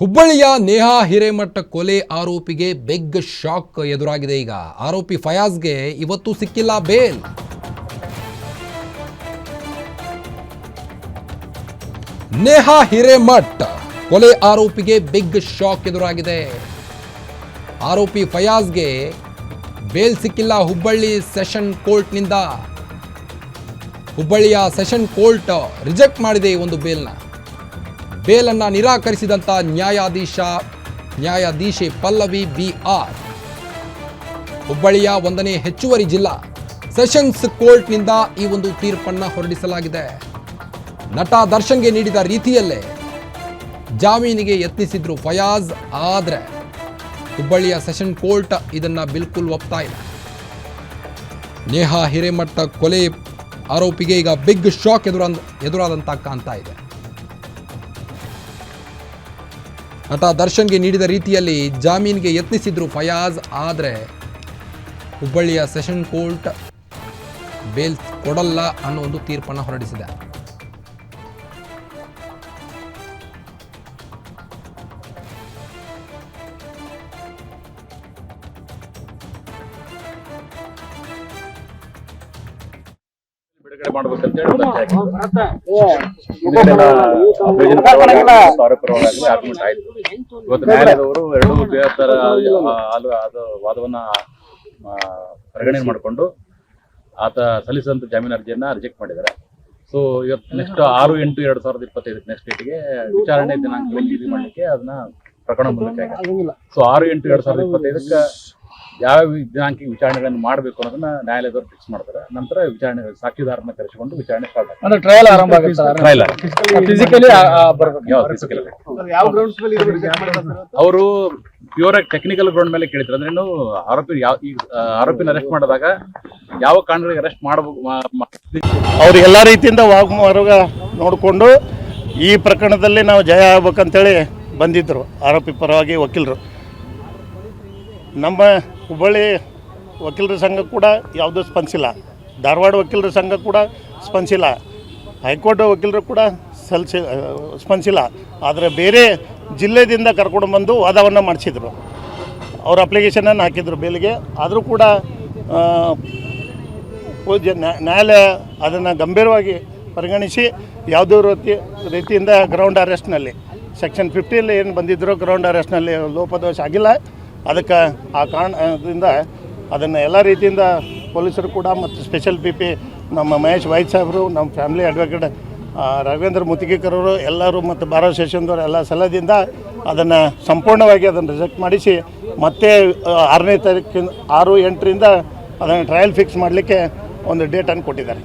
ಹುಬ್ಬಳ್ಳಿಯ ನೇಹಾ ಹಿರೇಮಠ ಕೊಲೆ ಆರೋಪಿಗೆ ಬೆಗ್ ಶಾಕ್ ಎದುರಾಗಿದೆ ಈಗ. ಆರೋಪಿ ಫಯಾಜ್ಗೆ ಇವತ್ತು ಸಿಕ್ಕಿಲ್ಲ ಬೇಲ್. ನೇಹಾ ಹಿರೇಮಠ್ ಕೊಲೆ ಆರೋಪಿಗೆ ಬಿಗ್ ಶಾಕ್ ಎದುರಾಗಿದೆ. ಆರೋಪಿ ಫಯಾಜ್ಗೆ ಬೇಲ್ ಸಿಕ್ಕಿಲ್ಲ ಹುಬ್ಬಳ್ಳಿ ಸೆಷನ್ ಕೋರ್ಟ್ನಿಂದ. ಹುಬ್ಬಳ್ಳಿಯ ಸೆಷನ್ ಕೋರ್ಟ್ ರಿಜೆಕ್ಟ್ ಮಾಡಿದೆ ಈ ಒಂದು ಬೇಲ್ನ. ಬೇಲನ್ನು ನಿರಾಕರಿಸಿದಂಥ ನ್ಯಾಯಾಧೀಶ, ನ್ಯಾಯಾಧೀಶೆ ಪಲ್ಲವಿ ಬಿ ಆರ್ ಹುಬ್ಬಳ್ಳಿಯ ಒಂದನೇ ಹೆಚ್ಚುವರಿ ಜಿಲ್ಲಾ ಸೆಷನ್ಸ್ ಕೋರ್ಟ್ನಿಂದ ಈ ಒಂದು ತೀರ್ಪನ್ನು ಹೊರಡಿಸಲಾಗಿದೆ. ನಟ ದರ್ಶನ್ಗೆ ನೀಡಿದ ರೀತಿಯಲ್ಲೇ ಜಾಮೀನಿಗೆ ಯತ್ನಿಸಿದ್ರು ಫಯಾಜ್, ಆದರೆ ಹುಬ್ಬಳ್ಳಿಯ ಸೆಷನ್ ಕೋರ್ಟ್ ಇದನ್ನ ಬಿಲ್ಕುಲ್ ಒಪ್ತಾ ಇಲ್ಲ. ನೇಹಾ ಹಿರೇಮಠ ಕೊಲೆ ಆರೋಪಿಗೆ ಈಗ ಬಿಗ್ ಶಾಕ್ ಎದುರ ಎದುರಾದಂತ ಕಾಣ್ತಾ ಇದೆ. ನಟ ದರ್ಶನ್ಗೆ ನೀಡಿದ ರೀತಿಯಲ್ಲಿ ಜಾಮೀನಿಗೆ ಯತ್ನಿಸಿದ್ರು ಫಯಾಜ್, ಆದರೆ ಹುಬ್ಬಳ್ಳಿಯ ಸೆಷನ್ ಕೋರ್ಟ್ ಬೇಲ್ ಕೊಡಲ್ಲ ಅನ್ನೋ ಒಂದು ತೀರ್ಪನ್ನು ಹೊರಡಿಸಿದೆ. ಬಿಡುಗಡೆ ಮಾಡ್ಬೇಕಂತ ಆರ್ಗ್ಯುಮೆಂಟ್ ಆಯ್ತು. ಇವತ್ತು ನ್ಯಾಯಾಲಯದವರು ಎರಡು ಅದು ವಾದವನ್ನ ಪರಿಗಣನೆ ಮಾಡಿಕೊಂಡು ಆತ ಸಲ್ಲಿಸಿದಂತ ಜಾಮೀನು ಅರ್ಜಿಯನ್ನ ರಿಜೆಕ್ಟ್ ಮಾಡಿದ್ದಾರೆ. ಸೊ ಇವತ್ತು ನೆಕ್ಸ್ಟ್ ಆರು ಎಂಟು ಎರಡ್ ಸಾವಿರದ ಇಪ್ಪತ್ತೈದಕ್ಕೆ ನೆಕ್ಸ್ಟ್ ಡೇಟ್ಗೆ ವಿಚಾರಣೆ ದಿನಾಂಕದಲ್ಲಿ ಇದು ಮಾಡಲಿಕ್ಕೆ ಅದನ್ನ ಪ್ರಕರಣ ಮುಂದಕ್ಕೆ ಸೊ ಆರು ಎಂಟು ಎರಡ್ ಸಾವಿರದ ಇಪ್ಪತ್ತೈದಕ್ಕೆ ಯಾವ ದಿನಾಂಕ ವಿಚಾರಣೆಗಳನ್ನು ಮಾಡಬೇಕು ಅನ್ನೋದನ್ನ ನ್ಯಾಯಾಲಯದವರು ಫಿಕ್ಸ್ ಮಾಡ್ತಾರೆ. ನಂತರ ವಿಚಾರಣೆ ಸಾಕ್ಷಿದಾರನ ಕರೆಸಿಕೊಂಡು ವಿಚಾರಣೆ ಸ್ಟಾರ್ಟ್ ಆಗ್ತದೆ. ಅಂದ್ರೆ ಟ್ರಯಲ್ ಆರಂಭ ಫಿಸಿಕಲಿ ಬರ್ಬೇಕು. ಯಾವ physical ಆಗಿ. ಯಾವ ಗ್ರೌಂಡ್ಸ್ ಮೇಲೆ ಇದು ಮಾಡ್ತಾರೆ ಅವರು ಪ್ಯೂರ್ ಆಗಿ ಟೆಕ್ನಿಕಲ್ ಗ್ರೌಂಡ್ ಮೇಲೆ ಕೇಳಿದ್ರು. ಅಂದ್ರೆ ಆರೋಪಿ ಯಾವ ಆರೋಪಿನ ಅರೆಸ್ಟ್ ಮಾಡಿದಾಗ ಯಾವ ಕಾರಣಗಳಿಗೆ ಅರೆಸ್ಟ್ ಮಾಡಬೇಕು ಅವ್ರಿಗೆ ಎಲ್ಲಾ ಅವ್ರು ಎಲ್ಲ ರೀತಿಯಿಂದ ವಾಗ್ಮಾರ್ಗ ನೋಡಿಕೊಂಡು ಈ ಪ್ರಕರಣದಲ್ಲಿ ನಾವು ಜಯ ಆಗ್ಬೇಕಂತೇಳಿ ಬಂದಿದ್ರು ಆರೋಪಿ ಪರವಾಗಿ ವಕೀಲರು. ನಮ್ಮ ಹುಬ್ಬಳ್ಳಿ ವಕೀಲರ ಸಂಘ ಕೂಡ ಯಾವುದೂ ಸ್ಪಂದಿಸಿಲ್ಲ. ಧಾರವಾಡ ವಕೀಲರ ಸಂಘ ಕೂಡ ಸ್ಪಂದಿಸಿಲ್ಲ. ಹೈಕೋರ್ಟ್ ವಕೀಲರು ಕೂಡ ಸಲ್ಸಿ ಸ್ಪಂದಿಸಿಲ್ಲ. ಆದರೆ ಬೇರೆ ಜಿಲ್ಲೆದಿಂದ ಕರ್ಕೊಂಡು ಬಂದು ವಾದವನ್ನು ಮಾಡಿಸಿದರು. ಅವ್ರ ಅಪ್ಲಿಕೇಶನನ್ನು ಹಾಕಿದ್ರು ಬೇಲಿಗೆ. ಆದರೂ ಕೂಡ ಪೂಜೆ ನ್ಯಾಯಾಲಯ ಅದನ್ನು ಗಂಭೀರವಾಗಿ ಪರಿಗಣಿಸಿ ಯಾವುದೇ ರೀತಿ, ರೀತಿಯಿಂದ ಗ್ರೌಂಡ್ ಅರೆಸ್ಟ್ನಲ್ಲಿ ಸೆಕ್ಷನ್ ಫಿಫ್ಟಿಯಲ್ಲಿ ಏನು ಬಂದಿದ್ದರೂ ಗ್ರೌಂಡ್ ಅರೆಸ್ಟ್ನಲ್ಲಿ ಲೋಪದೋಷ ಆಗಿಲ್ಲ. ಅದಕ್ಕೆ ಆ ಕಾರಣದಿಂದ ಅದನ್ನು ಎಲ್ಲ ರೀತಿಯಿಂದ ಪೊಲೀಸರು ಕೂಡ ಮತ್ತು ಸ್ಪೆಷಲ್ ಪಿ ಪಿ ನಮ್ಮ ಮಹೇಶ್ ವೈದ್ ಸಾಹೇಬರು, ನಮ್ಮ ಫ್ಯಾಮಿಲಿ ಅಡ್ವೊಕೇಟ್ ರಾಘವೇಂದ್ರ ಮುತಿಗೇಕರವರು ಎಲ್ಲರೂ ಮತ್ತು ಭಾರತ ಸೆಷನ್ದವರು ಎಲ್ಲ ಸಲಹದಿಂದ ಅದನ್ನು ಸಂಪೂರ್ಣವಾಗಿ ಅದನ್ನು ರಿಜೆಕ್ಟ್ ಮಾಡಿಸಿ ಮತ್ತೆ ಆರನೇ ತಾರೀಕಿನ, ಆರು ಎಂಟರಿಂದ ಅದನ್ನು ಟ್ರಯಲ್ ಫಿಕ್ಸ್ ಮಾಡಲಿಕ್ಕೆ ಒಂದು ಡೇಟನ್ನು ಕೊಟ್ಟಿದ್ದಾರೆ.